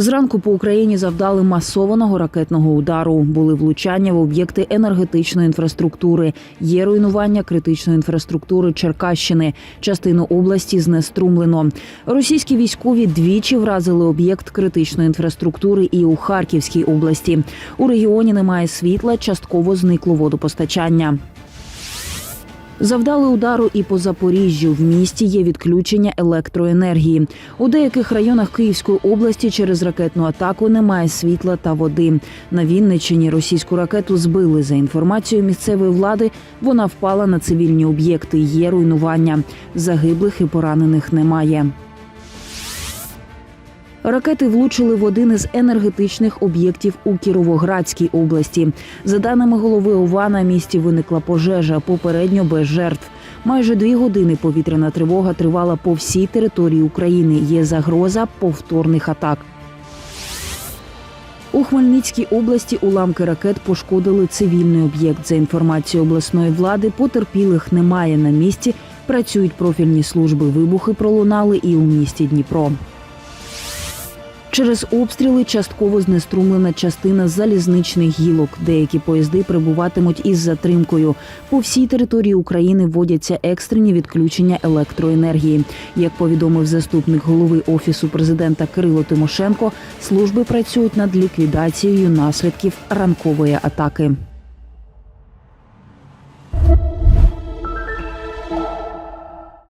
Зранку по Україні завдали масованого ракетного удару. Були влучання в об'єкти енергетичної інфраструктури. Є руйнування критичної інфраструктури Черкащини. Частину області знеструмлено. Російські військові двічі вразили об'єкт критичної інфраструктури і у Харківській області. У регіоні немає світла, частково зникло водопостачання. Завдали удару і по Запоріжжю. В місті є відключення електроенергії. У деяких районах Київської області через ракетну атаку немає світла та води. На Вінниччині російську ракету збили. За інформацією місцевої влади, вона впала на цивільні об'єкти. Є руйнування. Загиблих і поранених немає. Ракети влучили в один із енергетичних об'єктів у Кіровоградській області. За даними голови ОВА, на місці виникла пожежа, попередньо без жертв. Майже дві години повітряна тривога тривала по всій території України. Є загроза повторних атак. У Хмельницькій області уламки ракет пошкодили цивільний об'єкт. За інформацією обласної влади, потерпілих немає на місці. Працюють профільні служби. Вибухи пролунали і у місті Дніпро. Через обстріли частково знеструмлена частина залізничних гілок. Деякі поїзди прибуватимуть із затримкою. По всій території України вводяться екстрені відключення електроенергії. Як повідомив заступник голови офісу президента Кирило Тимошенко, служби працюють над ліквідацією наслідків ранкової атаки.